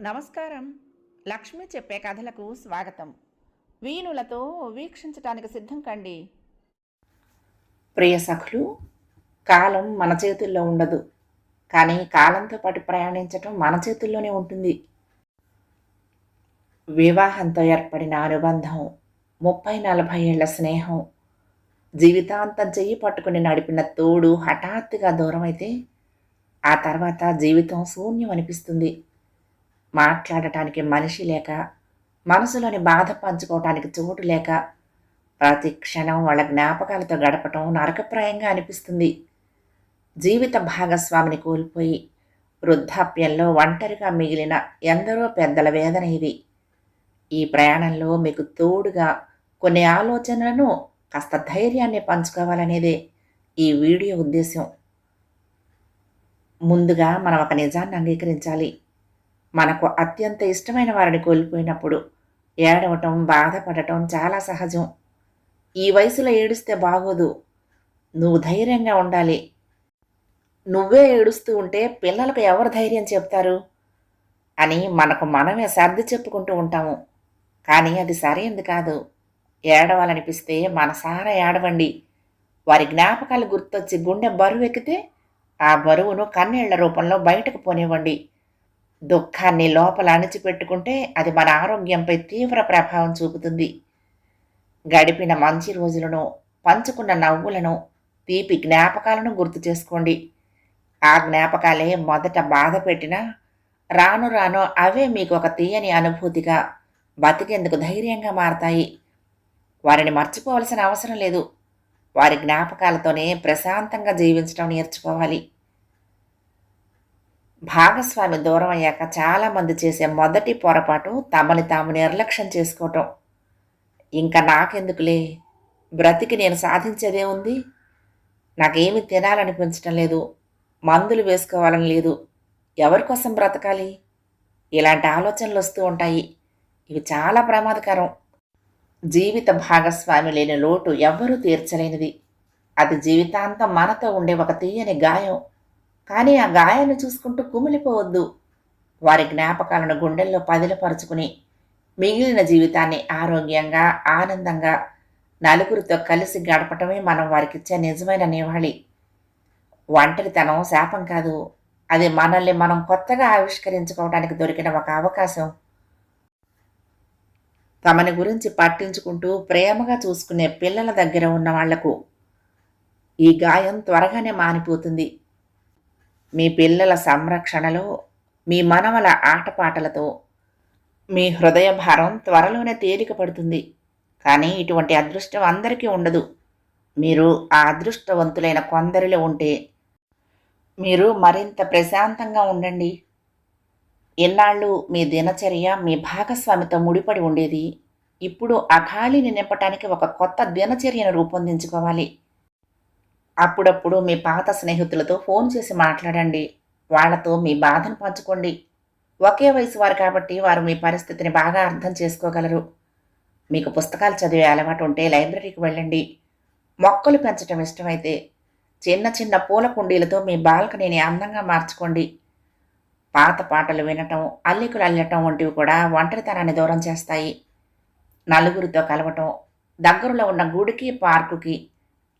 నమస్కారం. లక్ష్మి చెప్పే కథలకు స్వాగతం. వీణులతో వీక్షించటానికి సిద్ధం కండి. ప్రియ సఖులు కాలం మన చేతుల్లో ఉండదు. కానీ కాలంతో పాటు ప్రయాణించటం మన చేతుల్లోనే ఉంటుంది. వివాహంతో ఏర్పడిన అనుబంధం ముప్పై నలభై ఏళ్ళ స్నేహం జీవితాంతం చెయ్యి పట్టుకుని నడిపిన తోడు హఠాత్తుగా దూరమైతే ఆ తర్వాత జీవితం శూన్యం అనిపిస్తుంది. మాట్లాడటానికి మనిషి లేక మనసులోని బాధ పంచుకోవటానికి చోటు లేక ప్రతి క్షణం వాళ్ళ జ్ఞాపకాలతో గడపటం నరకప్రాయంగా అనిపిస్తుంది. జీవిత భాగస్వామిని కోల్పోయి వృద్ధాప్యంలో ఒంటరిగా మిగిలిన ఎందరో పెద్దల వేదన ఇది. ఈ ప్రయాణంలో మీకు తోడుగా కొన్ని ఆలోచనలను కాస్త ధైర్యాన్ని పంచుకోవాలనేదే ఈ వీడియో ఉద్దేశం ముందుగా మనం ఒక నిజాన్ని అంగీకరించాలి. మనకు అత్యంత ఇష్టమైన వారిని కోల్పోయినప్పుడు ఏడవటం బాధపడటం చాలా సహజం. ఈ వయసులో ఏడుస్తే బాగోదు. నువ్వు ధైర్యంగా ఉండాలి. నువ్వే ఏడుస్తూ ఉంటే పిల్లలకు ఎవరు ధైర్యం చెప్తారు? అని మనకు మనమే సర్ది చెప్పుకుంటూ ఉంటాము. కానీ అది సరైంది కాదు. ఏడవాలనిపిస్తే మనసారా ఏడవండి. వారి జ్ఞాపకాలు గుర్తొచ్చి గుండె బరువు ఎక్కితే ఆ బరువును కన్నీళ్ళ రూపంలో బయటకు పోనివ్వండి. దుఃఖాన్ని లోపల అణిచిపెట్టుకుంటే అది మన ఆరోగ్యంపై తీవ్ర ప్రభావం చూపుతుంది. గడిపిన మంచి రోజులను పంచుకున్న నవ్వులను తీపి జ్ఞాపకాలను గుర్తు చేసుకోండి. ఆ జ్ఞాపకాలే మొదట బాధ పెట్టినా రాను రాను అవే మీకు ఒక తీయని అనుభూతిగా బతికేందుకు ధైర్యంగా మారతాయి. వారిని మర్చిపోవలసిన అవసరం లేదు. వారి జ్ఞాపకాలతోనే ప్రశాంతంగా జీవించడం నేర్చుకోవాలి. భాగస్వామి దూరం అయ్యాక చాలామంది చేసే మొదటి పొరపాటు తమని తాము నిర్లక్ష్యం చేసుకోవటం. ఇంకా నాకెందుకులే? బ్రతికి నేను సాధించేదే ఉంది. నాకేమి తినాలనిపించటం లేదు. మందులు వేసుకోవాలని లేదు. ఎవరి కోసం బ్రతకాలి? ఇలాంటి ఆలోచనలు వస్తూ ఉంటాయి. ఇవి చాలా ప్రమాదకరం. జీవిత భాగస్వామి లేని లోటు ఎవ్వరూ తీర్చలేనిది. అది జీవితాంతం మనతో ఉండే ఒక తీయని గాయం. కానీ ఆ గాయాన్ని చూసుకుంటూ కుమిలిపోవద్దు. వారి జ్ఞాపకాలను గుండెల్లో పదిలపరుచుకుని మిగిలిన జీవితాన్ని ఆరోగ్యంగా ఆనందంగా నలుగురితో కలిసి గడపటమే మనం వారికిచ్చే నిజమైన నివాళి. ఒంటరితనం శాపం కాదు. అది మనల్ని మనం కొత్తగా ఆవిష్కరించుకోవడానికి దొరికిన ఒక అవకాశం. తమని గురించి పట్టించుకుంటూ ప్రేమగా చూసుకునే పిల్లల దగ్గర ఉన్న వాళ్ళకు ఈ గాయం త్వరగానే మానిపోతుంది. మీ పిల్లల సంరక్షణలో మీ మనవల ఆటపాటలతో మీ హృదయ భారం త్వరలోనే తేలిక పడుతుంది కానీ ఇటువంటి అదృష్టం అందరికీ ఉండదు. మీరు ఆ అదృష్టవంతులైన కొందరిలో ఉంటే మీరు మరింత ప్రశాంతంగా ఉండండి. ఎన్నాళ్ళు మీ దినచర్య మీ భాగస్వామితో ముడిపడి ఉండేది. ఇప్పుడు ఆ ఖాళీని నింపటానికి ఒక కొత్త దినచర్యను రూపొందించుకోవాలి. అప్పుడప్పుడు మీ పాత స్నేహితులతో ఫోన్ చేసి మాట్లాడండి. వాళ్ళతో మీ బాధను పంచుకోండి. ఒకే వయసు వారు కాబట్టి వారు మీ పరిస్థితిని బాగా అర్థం చేసుకోగలరు. మీకు పుస్తకాలు చదివే అలవాటు ఉంటే లైబ్రరీకి వెళ్ళండి. మొక్కలు పెంచడం ఇష్టమైతే చిన్న చిన్న పూల కుండీలతో మీ బాల్కనీని అందంగా మార్చుకోండి. పాత పాటలు వినటం అల్లికలు అల్లటం వంటివి కూడా ఒంటరితనాన్ని దూరం చేస్తాయి. నలుగురితో కలవటం దగ్గరలో ఉన్న గుడికి పార్కుకి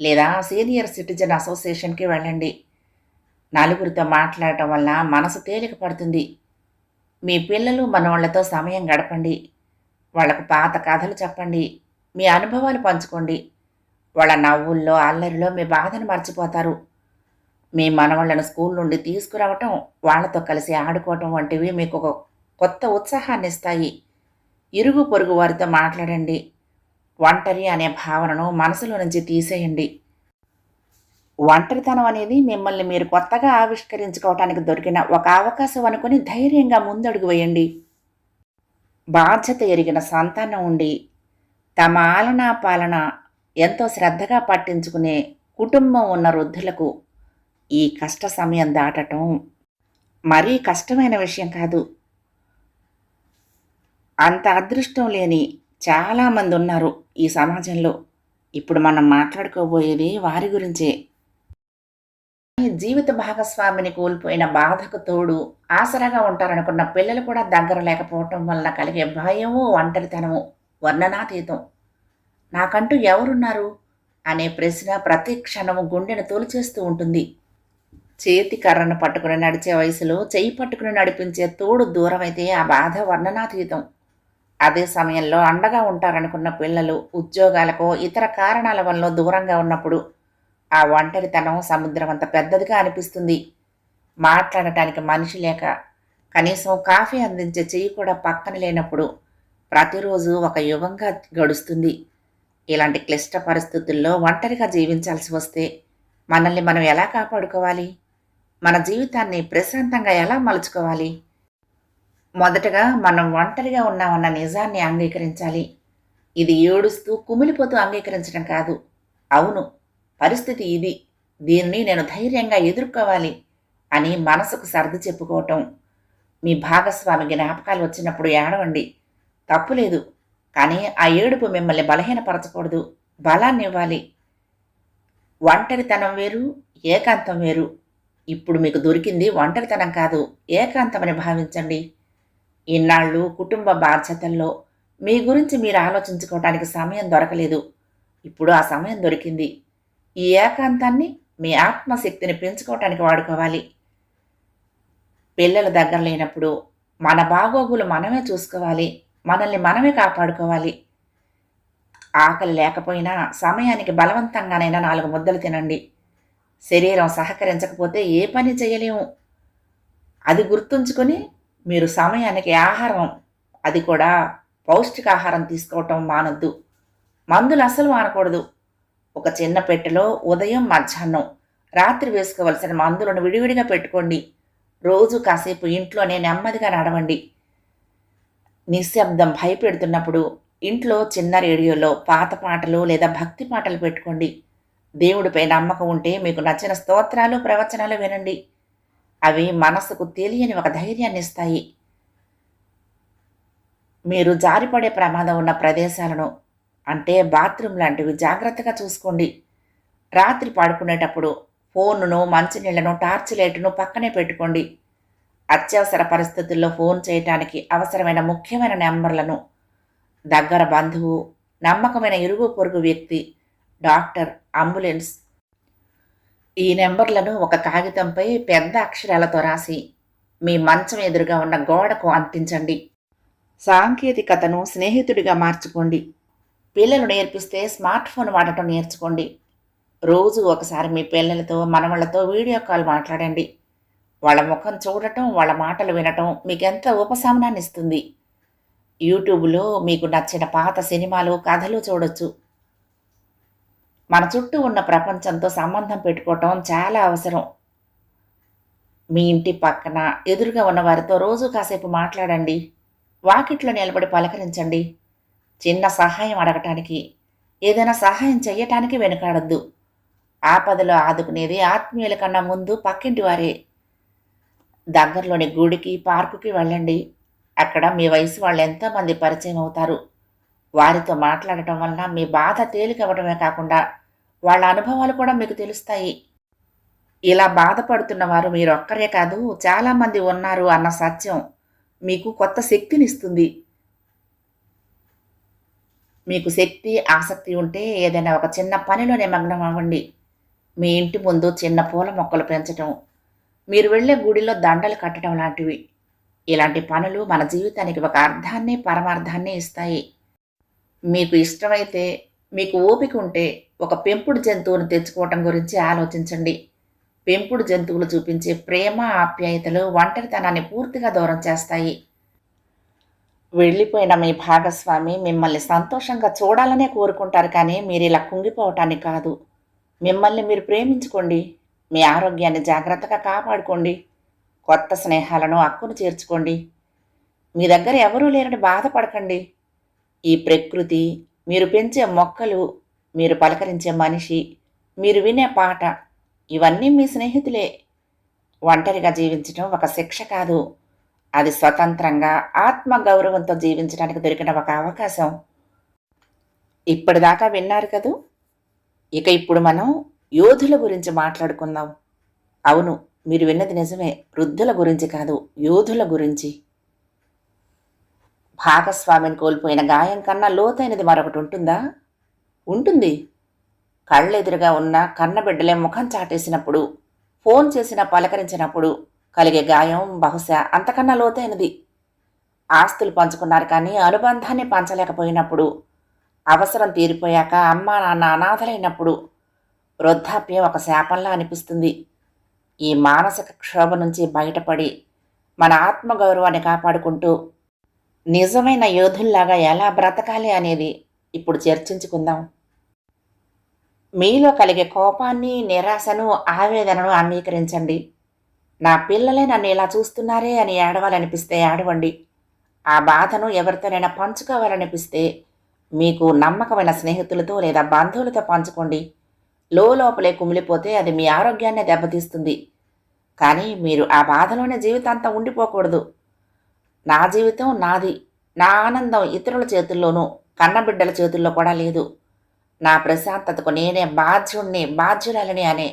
లేదా సీనియర్ సిటిజన్ అసోసియేషన్కి వెళ్ళండి. నలుగురితో మాట్లాడటం వల్ల మనసు తేలిక పడుతుంది మీ పిల్లలు మనవాళ్ళతో సమయం గడపండి. వాళ్ళకు పాత కథలు చెప్పండి. మీ అనుభవాలు పంచుకోండి. వాళ్ళ నవ్వుల్లో అల్లరిలో మీ బాధను మర్చిపోతారు. మీ మనవాళ్ళను స్కూల్ నుండి తీసుకురావటం వాళ్ళతో కలిసి ఆడుకోవటం వంటివి మీకు ఒక కొత్త ఉత్సాహాన్ని ఇస్తాయి ఇరుగు పొరుగు వారితో మాట్లాడండి. ఒంటరి అనే భావనను మనసులో నుంచి తీసేయండి. ఒంటరితనం అనేది మిమ్మల్ని మీరు కొత్తగా ఆవిష్కరించుకోవటానికి దొరికిన ఒక అవకాశం అనుకుని ధైర్యంగా ముందడుగు వేయండి. బాధ్యత ఎరిగిన సంతానం ఉండి తమ ఆలనా పాలన ఎంతో శ్రద్ధగా పట్టించుకునే కుటుంబం ఉన్న వృద్ధులకు ఈ కష్ట సమయం దాటటం మరీ కష్టమైన విషయం కాదు. అంత అదృష్టం లేని చాలామంది ఉన్నారు ఈ సమాజంలో. ఇప్పుడు మనం మాట్లాడుకోబోయేది వారి గురించే. జీవిత భాగస్వామిని కోల్పోయిన బాధకు తోడు ఆసరాగా ఉంటారనుకున్న పిల్లలు కూడా దగ్గర లేకపోవటం వల్ల కలిగే భయము ఒంటరితనము వర్ణనాతీతం. నాకంటూ ఎవరున్నారు? అనే ప్రశ్న ప్రతి క్షణము గుండెను తొలిచేస్తూ ఉంటుంది. చేతి కర్రను పట్టుకుని నడిచే వయసులో చెయ్యి పట్టుకుని నడిపించే తోడు దూరమైతే ఆ బాధ వర్ణనాతీతం. అదే సమయంలో అండగా ఉంటారనుకున్న పిల్లలు ఉద్యోగాలకో ఇతర కారణాల వల్ల దూరంగా ఉన్నప్పుడు ఆ ఒంటరితనం సముద్రం అంత పెద్దదిగా అనిపిస్తుంది. మాట్లాడటానికి మనిషి లేక కనీసం కాఫీ అందించే చెయ్యి కూడా పక్కన లేనప్పుడు ప్రతిరోజు ఒక యుగంగా గడుస్తుంది. ఇలాంటి క్లిష్ట పరిస్థితుల్లో ఒంటరిగా జీవించాల్సి వస్తే మనల్ని మనం ఎలా కాపాడుకోవాలి? మన జీవితాన్ని ప్రశాంతంగా ఎలా మలుచుకోవాలి? మొదటగా మనం ఒంటరిగా ఉన్నామన్న నిజాన్ని అంగీకరించాలి. ఇది ఏడుస్తూ కుమిలిపోతూ అంగీకరించడం కాదు. అవును పరిస్థితి ఇది. దీన్ని నేను ధైర్యంగా ఎదుర్కోవాలి అని మనసుకు సర్ది చెప్పుకోవటం. మీ భాగస్వామి జ్ఞాపకాలు వచ్చినప్పుడు ఏడవండి. తప్పులేదు కానీ ఆ ఏడుపు మిమ్మల్ని బలహీనపరచకూడదు. బలాన్ని ఇవ్వాలి. ఒంటరితనం వేరు ఏకాంతం వేరు. ఇప్పుడు మీకు దొరికింది ఒంటరితనం కాదు ఏకాంతమని భావించండి. ఇన్నాళ్ళు కుటుంబ బాధ్యతల్లో మీ గురించి మీరు ఆలోచించుకోవటానికి సమయం దొరకలేదు. ఇప్పుడు ఆ సమయం దొరికింది. ఈ ఏకాంతాన్ని మీ ఆత్మశక్తిని పెంచుకోవటానికి వాడుకోవాలి. పిల్లల దగ్గర లేనప్పుడు మన బాగోగులు మనమే చూసుకోవాలి. మనల్ని మనమే కాపాడుకోవాలి. ఆకలి లేకపోయినా సమయానికి బలవంతంగానైనా నాలుగు ముద్దలు తినండి. శరీరం సహకరించకపోతే ఏ పని చేయలేము. అది గుర్తుంచుకొని మీరు సమయానికి ఆహారం అది కూడా పౌష్టికాహారం తీసుకోవటం మానద్దు. మందులు అసలు మానకూడదు ఒక చిన్న పెట్టెలో ఉదయం మధ్యాహ్నం రాత్రి వేసుకోవలసిన మందులను విడివిడిగా పెట్టుకోండి. రోజు కాసేపు ఇంట్లోనే నెమ్మదిగా నడవండి. నిశ్శబ్దం భయపెడుతున్నప్పుడు ఇంట్లో చిన్న రేడియోలో పాత పాటలు లేదా భక్తి పాటలు పెట్టుకోండి. దేవుడిపై నమ్మకం ఉంటే మీకు నచ్చిన స్తోత్రాలు ప్రవచనాలు వినండి. అవి మనసుకు తెలియని ఒక ధైర్యాన్ని ఇస్తాయి. మీరు జారిపడే ప్రమాదం ఉన్న ప్రదేశాలను అంటే బాత్రూమ్ లాంటివి జాగ్రత్తగా చూసుకోండి. రాత్రి పడుకునేటప్పుడు ఫోన్ను మంచినీళ్ళను టార్చ్ లైట్ను పక్కనే పెట్టుకోండి. అత్యవసర పరిస్థితుల్లో ఫోన్ చేయటానికి అవసరమైన ముఖ్యమైన నెంబర్లను దగ్గర బంధువు నమ్మకమైన ఇరుగు పొరుగు వ్యక్తి డాక్టర్ అంబులెన్స్ ఈ నెంబర్లను ఒక కాగితంపై పెద్ద అక్షరాలతో రాసి మీ మంచం ఎదురుగా ఉన్న గోడకు అంటించండి. సాంకేతికతను స్నేహితుడిగా మార్చుకోండి. పిల్లలు నేర్పిస్తే స్మార్ట్ ఫోన్ వాడటం నేర్చుకోండి. రోజు ఒకసారి మీ పిల్లలతో మనవళ్ళతో వీడియో కాల్ మాట్లాడండి. వాళ్ళ ముఖం చూడటం వాళ్ళ మాటలు వినటం మీకెంత ఉపశమనాన్ని ఇస్తుంది యూట్యూబ్లో మీకు నచ్చిన పాత సినిమాలు కథలు చూడొచ్చు. మన చుట్టూ ఉన్న ప్రపంచంతో సంబంధం పెట్టుకోవటం చాలా అవసరం. మీ ఇంటి పక్కన ఎదురుగా ఉన్న వారితో రోజు కాసేపు మాట్లాడండి. వాకిట్లో నిలబడి పలకరించండి. చిన్న సహాయం అడగటానికి ఏదైనా సహాయం చెయ్యటానికి వెనుకాడద్దు. ఆపదలో ఆదుకునేది ఆత్మీయుల కన్నా ముందు పక్కింటి వారే. దగ్గరలోని గుడికి పార్కుకి వెళ్ళండి. అక్కడ మీ వయసు వాళ్ళు ఎంతోమంది పరిచయం అవుతారు. వారితో మాట్లాడటం వల్ల మీ బాధ తేలికవ్వడమే కాకుండా వాళ్ళ అనుభవాలు కూడా మీకు తెలుస్తాయి. ఇలా బాధపడుతున్న వారు మీరొక్కరే కాదు చాలామంది ఉన్నారు అన్న సత్యం మీకు కొత్త శక్తినిస్తుంది. మీకు శక్తి ఆసక్తి ఉంటే ఏదైనా ఒక చిన్న పనిలో నిమగ్నం అవ్వండి. మీ ఇంటి ముందు చిన్న పూల మొక్కలు పెంచటం మీరు వెళ్ళే గుడిలో దండలు కట్టడం లాంటివి. ఇలాంటి పనులు మన జీవితానికి ఒక అర్థాన్ని పరమార్థాన్ని ఇస్తాయి. మీకు ఇష్టమైతే మీకు ఓపిక ఉంటే ఒక పెంపుడు జంతువును తెచ్చుకోవటం గురించి ఆలోచించండి. పెంపుడు జంతువులు చూపించే ప్రేమ ఆప్యాయతలు ఒంటరితనాన్ని పూర్తిగా దూరం చేస్తాయి. వెళ్ళిపోయిన మీ భాగస్వామి మిమ్మల్ని సంతోషంగా చూడాలనే కోరుకుంటారు కానీ మీరు ఇలా కుంగిపోవటానికి కాదు. మిమ్మల్ని మీరు ప్రేమించుకోండి. మీ ఆరోగ్యాన్ని జాగ్రత్తగా కాపాడుకోండి. కొత్త స్నేహాలను హక్కును చేర్చుకోండి. మీ దగ్గర ఎవరూ లేరని బాధపడకండి. ఈ ప్రకృతి మీరు పెంచే మొక్కలు మీరు పలకరించే మనిషి మీరు వినే పాట ఇవన్నీ మీ స్నేహితులే. ఒంటరిగా జీవించడం ఒక శిక్ష కాదు. అది స్వతంత్రంగా ఆత్మగౌరవంతో జీవించడానికి దొరికిన ఒక అవకాశం. ఇప్పటిదాకా విన్నారు కదూ? ఇక ఇప్పుడు మనం యోధుల గురించి మాట్లాడుకుందాం. అవును మీరు విన్నది నిజమే. వృద్ధుల గురించి కాదు యోధుల గురించి. భాగస్వామిని కోల్పోయిన గాయం కన్నా లోతైనది మరొకటి ఉంటుందా? ఉంటుంది. కళ్ళెదురుగా ఉన్న కన్నబిడ్డలే ముఖం చాటేసినప్పుడు ఫోన్ చేసిన పలకరించినప్పుడు కలిగే గాయం బహుశా అంతకన్నా లోతైనది. ఆస్తులు పంచుకున్నారు కానీ అనుబంధాన్ని పంచలేకపోయినప్పుడు అవసరం తీరిపోయాక అమ్మ నాన్న అనాథలైనప్పుడు వృద్ధాప్యం ఒక శాపంలా అనిపిస్తుంది. ఈ మానసిక క్షోభ నుంచి బయటపడి మన ఆత్మగౌరవాన్ని కాపాడుకుంటూ నిజమైన యోధుల్లాగా ఎలా బ్రతకాలి అనేది ఇప్పుడు చర్చించుకుందాం. మీలో కలిగే కోపాన్ని నిరాశను ఆవేదనను అంగీకరించండి. నా పిల్లలే నన్ను ఇలా చూస్తున్నారే అని ఏడవాలనిపిస్తే ఏడవండి. ఆ బాధను ఎవరితోనైనా పంచుకోవాలనిపిస్తే మీకు నమ్మకమైన స్నేహితులతో లేదా బంధువులతో పంచుకోండి. లోపలే కుమిలిపోతే అది మీ ఆరోగ్యాన్ని దెబ్బతీస్తుంది. కానీ మీరు ఆ బాధలోనే జీవితాంతం ఉండిపోకూడదు. నా జీవితం నాది. నా ఆనందం ఇతరుల చేతుల్లోనూ కన్నబిడ్డల చేతుల్లో కూడా లేదు. నా ప్రశాంతతకు నేనే బాధ్యుణ్ణి బాధ్యురాలని అనే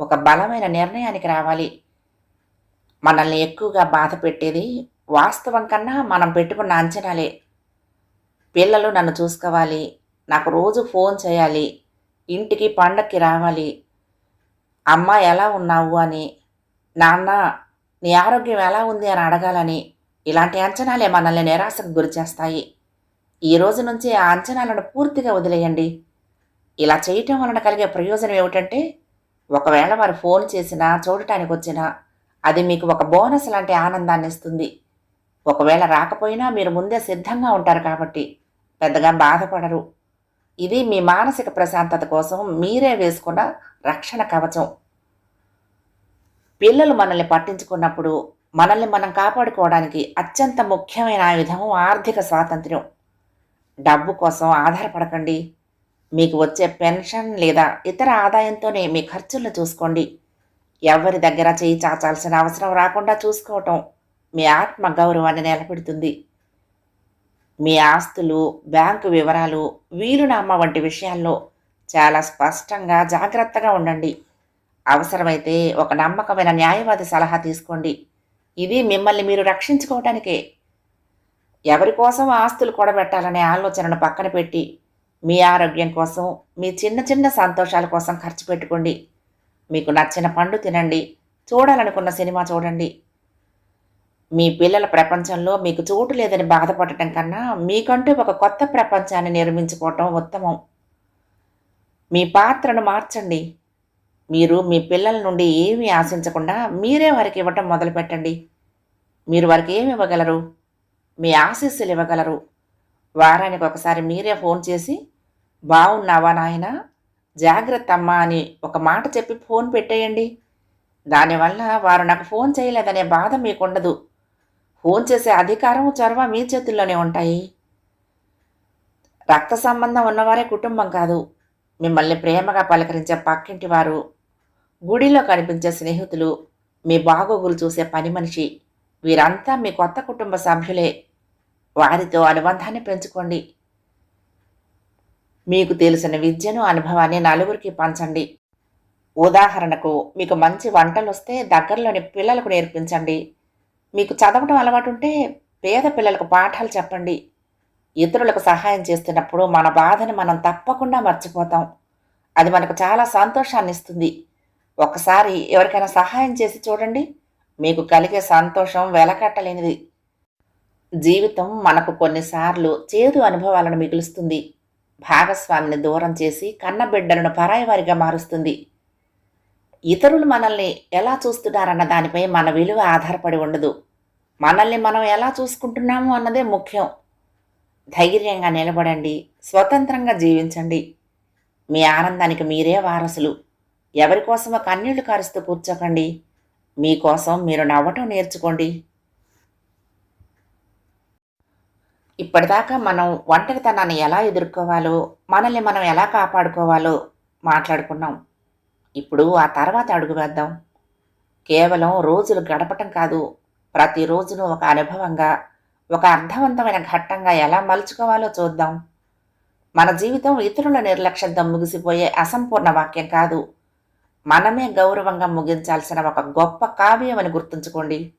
ఒక బలమైన నిర్ణయానికి రావాలి. మనల్ని ఎక్కువగా బాధ పెట్టేది వాస్తవం కన్నా మనం పెట్టుకున్న అంచనాలే. పిల్లలు నన్ను చూసుకోవాలి నాకు రోజు ఫోన్ చేయాలి ఇంటికి పండక్కి రావాలి. అమ్మ ఎలా ఉన్నావు అని నాన్న నీ ఆరోగ్యం ఎలా ఉంది అని అడగాలని ఇలాంటి అంచనాలే మనల్ని నిరాశకు గురిచేస్తాయి ఈ రోజు నుంచి ఆ అంచనాలను పూర్తిగా వదిలేయండి. ఇలా చేయటం వలన కలిగే ప్రయోజనం ఏమిటంటే ఒకవేళ వారు ఫోన్ చేసినా చూడటానికి వచ్చినా అది మీకు ఒక బోనస్ లాంటి ఆనందాన్ని ఇస్తుంది. ఒకవేళ రాకపోయినా మీరు ముందే సిద్ధంగా ఉంటారు కాబట్టి పెద్దగా బాధపడరు. ఇది మీ మానసిక ప్రశాంతత కోసం మీరే వేసుకున్న రక్షణ కవచం. పిల్లలు మనల్ని పట్టించుకున్నప్పుడు మనల్ని మనం కాపాడుకోవడానికి అత్యంత ముఖ్యమైన ఆయుధం ఆర్థిక స్వాతంత్ర్యం. డబ్బు కోసం ఆధారపడకండి. మీకు వచ్చే పెన్షన్ లేదా ఇతర ఆదాయంతోనే మీ ఖర్చులను చూసుకోండి. ఎవరి దగ్గర చేయి చాచాల్సిన అవసరం రాకుండా చూసుకోవటం మీ ఆత్మ గౌరవాన్ని నిలబెడుతుంది. మీ ఆస్తులు బ్యాంకు వివరాలు వీలునామా వంటి విషయాల్లో చాలా స్పష్టంగా జాగ్రత్తగా ఉండండి. అవసరమైతే ఒక నమ్మకమైన న్యాయవాది సలహా తీసుకోండి. ఇది మిమ్మల్ని మీరు రక్షించుకోవటానికే. ఎవరి కోసం ఆస్తులు కూడబెట్టాలనే ఆలోచనను పక్కన పెట్టి మీ ఆరోగ్యం కోసం మీ చిన్న చిన్న సంతోషాల కోసం ఖర్చు పెట్టుకోండి. మీకు నచ్చిన పండు తినండి. చూడాలనుకున్న సినిమా చూడండి. మీ పిల్లల ప్రపంచంలో మీకు చోటు లేదని బాధపడటం కన్నా మీకంటూ ఒక కొత్త ప్రపంచాన్ని నిర్మించుకోవటం ఉత్తమం. మీ పాత్రను మార్చండి. మీరు మీ పిల్లల నుండి ఏమీ ఆశించకుండా మీరే వారికి ఇవ్వటం మొదలుపెట్టండి మీరు వారికి ఏమి ఇవ్వగలరు? మీ ఆశీస్సులు ఇవ్వగలరు. వారానికి ఒకసారి మీరే ఫోన్ చేసి బాగున్నావా నాయన? జాగ్రత్త అమ్మా అని ఒక మాట చెప్పి ఫోన్ పెట్టేయండి. దానివల్ల వారు నాకు ఫోన్ చేయలేదనే బాధ మీకుండదు. ఫోన్ చేసే అధికారం చొరవ మీ చేతుల్లోనే ఉంటాయి. రక్త సంబంధం ఉన్నవారే కుటుంబం కాదు. మిమ్మల్ని ప్రేమగా పలకరించే పక్కింటి వారు గుడిలో కనిపించే స్నేహితులు మీ బాగోగులు చూసే పని మనిషి వీరంతా మీ కొత్త కుటుంబ సభ్యులే. వారితో అనుబంధాన్ని పెంచుకోండి. మీకు తెలిసిన విద్యను అనుభవాన్ని నలుగురికి పంచండి. ఉదాహరణకు మీకు మంచి వంటలు వస్తే దగ్గరలోని పిల్లలకు నేర్పించండి. మీకు చదవడం అలవాటు ఉంటే పేద పిల్లలకు పాఠాలు చెప్పండి. ఇతరులకు సహాయం చేస్తున్నప్పుడు మన బాధను మనం తప్పకుండా మర్చిపోతాం. అది మనకు చాలా సంతోషాన్ని ఇస్తుంది ఒకసారి ఎవరికైనా సహాయం చేసి చూడండి. మీకు కలిగే సంతోషం వెలకట్టలేనిది. జీవితం మనకు కొన్నిసార్లు చేదు అనుభవాలను మిగులుస్తుంది. భాగస్వామిని దూరం చేసి కన్నబిడ్డలను పరాయి వారిగా మారుస్తుంది. ఇతరులు మనల్ని ఎలా చూస్తున్నారన్న దానిపై మన విలువ ఆధారపడి ఉండదు. మనల్ని మనం ఎలా చూసుకుంటున్నాము అన్నదే ముఖ్యం. ధైర్యంగా నిలబడండి. స్వతంత్రంగా జీవించండి. మీ ఆనందానికి మీరే వారసులు. ఎవరి కోసమో కన్నీళ్ళు కారుస్తూ కూర్చోకండి. మీకోసం మీరు నవ్వటం నేర్చుకోండి. ఇప్పటిదాకా మనం ఒంటరితనాన్ని ఎలా ఎదుర్కోవాలో మనల్ని మనం ఎలా కాపాడుకోవాలో మాట్లాడుకున్నాం. ఇప్పుడు ఆ తర్వాత అడుగు వేద్దాం. కేవలం రోజులు గడపటం కాదు ప్రతిరోజును ఒక అనుభవంగా ఒక అర్థవంతమైన ఘట్టంగా ఎలా మలుచుకోవాలో చూద్దాం. మన జీవితం ఇతరుల నిర్లక్ష్యంతో ముగిసిపోయే అసంపూర్ణ వాక్యం కాదు. మనమే గౌరవంగా ముగించాల్సిన ఒక గొప్ప కావ్యం అని గుర్తుంచుకోండి.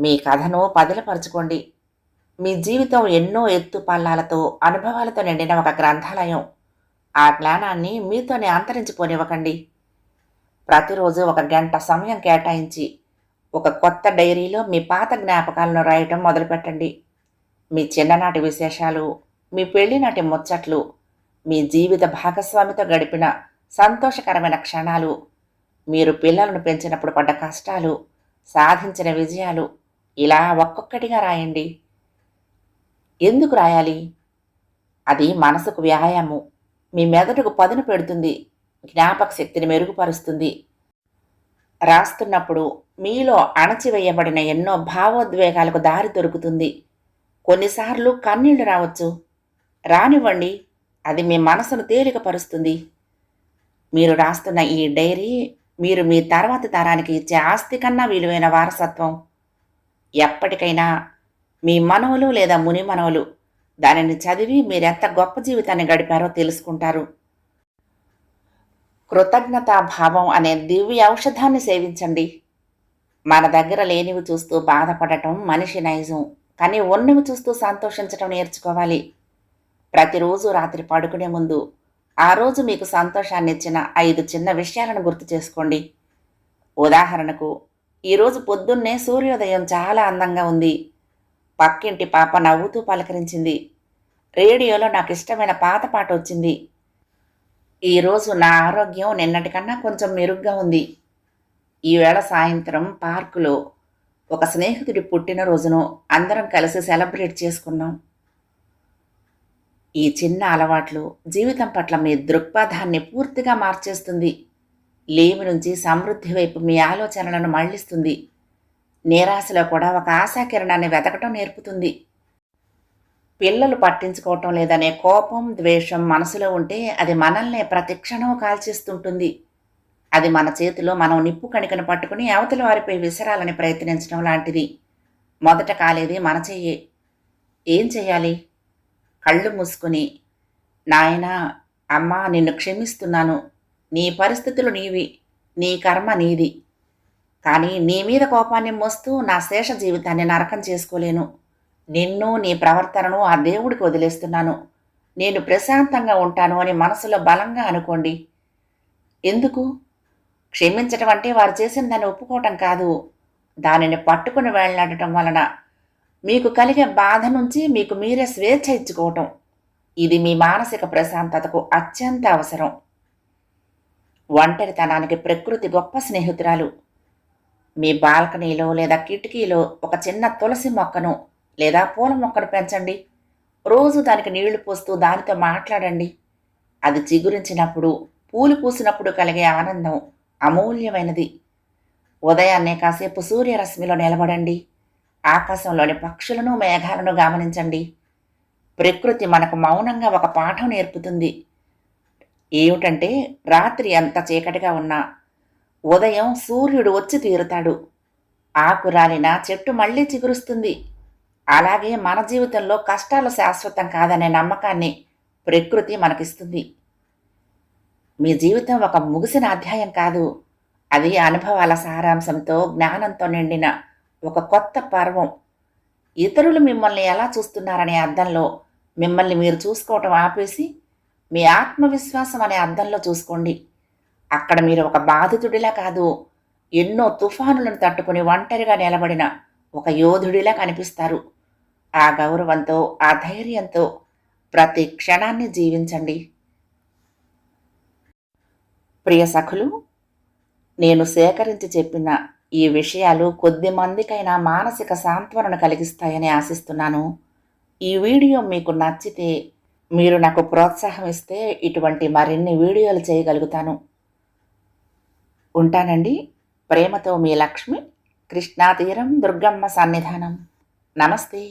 మీ కథను పదిలపరచుకోండి. మీ జీవితం ఎన్నో ఎత్తు పల్లాలతో అనుభవాలతో నిండిన ఒక గ్రంథాలయం. ఆ జ్ఞానాన్ని మీతోనే అంతరించిపోనివ్వకండి. ప్రతిరోజు ఒక గంట సమయం కేటాయించి ఒక కొత్త డైరీలో మీ పాత జ్ఞాపకాలను రాయటం మొదలుపెట్టండి. మీ చిన్ననాటి విశేషాలు మీ పెళ్ళినాటి ముచ్చట్లు మీ జీవిత భాగస్వామితో గడిపిన సంతోషకరమైన క్షణాలు. మీరు పిల్లలను పెంచినప్పుడు పడ్డ కష్టాలు సాధించిన విజయాలు ఇలా ఒక్కొక్కటిగా రాయండి. ఎందుకు రాయాలి? అది మనసుకు వ్యాయామం. మీ మెదడుకు పదును పెడుతుంది. జ్ఞాపక శక్తిని మెరుగుపరుస్తుంది. రాస్తున్నప్పుడు మీలో అణచివేయబడిన ఎన్నో భావోద్వేగాలకు దారి దొరుకుతుంది. కొన్నిసార్లు కన్నీళ్ళు రావచ్చు. రానివ్వండి. అది మీ మనసును తేలికపరుస్తుంది. మీరు రాస్తున్న ఈ డైరీ మీరు మీ తర్వాతి తరానికి ఇచ్చే ఆస్తి కన్నా విలువైన వారసత్వం. ఎప్పటికైనా మీ మనవలు లేదా ముని మనవలు దానిని చదివి మీరెంత గొప్ప జీవితాన్ని గడిపారో తెలుసుకుంటారు. కృతజ్ఞతాభావం అనే దివ్య ఔషధాన్ని సేవించండి. మన దగ్గర లేనివి చూస్తూ బాధపడటం మనిషి నైజం కానీ ఉన్నవి చూస్తూ సంతోషించడం నేర్చుకోవాలి. ప్రతిరోజు రాత్రి పడుకునే ముందు ఆ రోజు మీకు సంతోషాన్ని ఇచ్చిన ఐదు చిన్న విషయాలను గుర్తు చేసుకోండి. ఉదాహరణకు ఈరోజు పొద్దున్నే సూర్యోదయం చాలా అందంగా ఉంది. పక్కింటి పాప నవ్వుతూ పలకరించింది. రేడియోలో నాకు ఇష్టమైన పాత పాట వచ్చింది. ఈరోజు నా ఆరోగ్యం నిన్నటికన్నా కొంచెం మెరుగ్గా ఉంది. ఈవేళ సాయంత్రం పార్కులో ఒక స్నేహితుడి పుట్టినరోజును అందరం కలిసి సెలబ్రేట్ చేసుకున్నాం. ఈ చిన్న అలవాట్లు జీవితం పట్ల మీ దృక్పథాన్ని పూర్తిగా మార్చేస్తుంది. లేమి నుంచి సమృద్ధి వైపు మీ ఆలోచనలను మళ్ళిస్తుంది నిరాశలో కూడా ఒక ఆశాకిరణాన్ని వెతకటం నేర్పుతుంది. పిల్లలు పట్టించుకోవటం లేదనే కోపం ద్వేషం మనసులో ఉంటే అది మనల్నే ప్రతి క్షణం కాల్చేస్తుంటుంది. అది మన చేతిలో మనం నిప్పు కణికను పట్టుకుని అవతల వారిపై విసరాలని ప్రయత్నించడం లాంటిది. మొదట కాలేది మన చెయ్యే. ఏం చేయాలి కళ్ళు మూసుకుని నాయనా అమ్మా నిన్ను క్షమిస్తున్నాను. నీ పరిస్థితులు నీవి. నీ కర్మ నీది. కానీ నీ మీద కోపాన్ని మోస్తూ నా శేష జీవితాన్ని నరకం చేసుకోలేను. నిన్ను నీ ప్రవర్తనను ఆ దేవుడికి వదిలేస్తున్నాను. నేను ప్రశాంతంగా ఉంటాను అని మనసులో బలంగా అనుకోండి. ఎందుకు? క్షమించటం అంటే వారు చేసిన దాన్ని ఒప్పుకోవటం కాదు. దానిని పట్టుకుని వెళ్ళాడటం వలన మీకు కలిగే బాధ నుంచి మీకు మీరే స్వేచ్ఛ ఇచ్చుకోవటం. ఇది మీ మానసిక ప్రశాంతతకు అత్యంత అవసరం. ఒంటరితనానికి ప్రకృతి గొప్ప స్నేహితురాలు. మీ బాల్కనీలో లేదా కిటికీలో ఒక చిన్న తులసి మొక్కను లేదా పూల మొక్కను పెంచండి. రోజు దానికి నీళ్ళు పోస్తూ దానితో మాట్లాడండి. అది చిగురించినప్పుడు పూలు పూసినప్పుడు కలిగే ఆనందం అమూల్యమైనది. ఉదయాన్నే కాసేపు సూర్యరశ్మిలో నిలబడండి. ఆకాశంలోని పక్షులను మేఘాలను గమనించండి. ప్రకృతి మనకు మౌనంగా ఒక పాఠం నేర్పుతుంది. ఏమిటంటే రాత్రి ఎంత చీకటిగా ఉన్నా ఉదయం సూర్యుడు వచ్చి తీరుతాడు. ఆకురాలిన చెట్టు మళ్ళీ చిగురుస్తుంది. అలాగే మన జీవితంలో కష్టాలు శాశ్వతం కాదనే నమ్మకాన్ని ప్రకృతి మనకిస్తుంది. మీ జీవితం ఒక ముగిసిన అధ్యాయం కాదు. అది అనుభవాల సారాంశంతో జ్ఞానంతో నిండిన ఒక కొత్త పర్వం. ఇతరులు మిమ్మల్ని ఎలా చూస్తున్నారనే అర్థంలో మిమ్మల్ని మీరు చూసుకోవటం ఆపేసి మీ ఆత్మవిశ్వాసం అనే అర్థంలో చూసుకోండి. అక్కడ మీరు ఒక బాధితుడిలా కాదు ఎన్నో తుఫానులను తట్టుకుని ఒంటరిగా నిలబడిన ఒక యోధుడిలా కనిపిస్తారు. ఆ గౌరవంతో ఆ ధైర్యంతో ప్రతి క్షణాన్ని జీవించండి. ప్రియ సఖులు నేను సేకరించి చెప్పిన ఈ విషయాలు కొద్ది మందికైనా మానసిక సాంత్వనను కలిగిస్తాయని ఆశిస్తున్నాను. ఈ వీడియో మీకు నచ్చితే మీరు నాకు ప్రోత్సాహం ఇస్తే ఇటువంటి మరిన్ని వీడియోలు చేయగలుగుతాను. ఉంటానండి. ప్రేమతో మీ లక్ష్మి కృష్ణా తీరం దుర్గమ్మ సన్నిధానం. నమస్తే.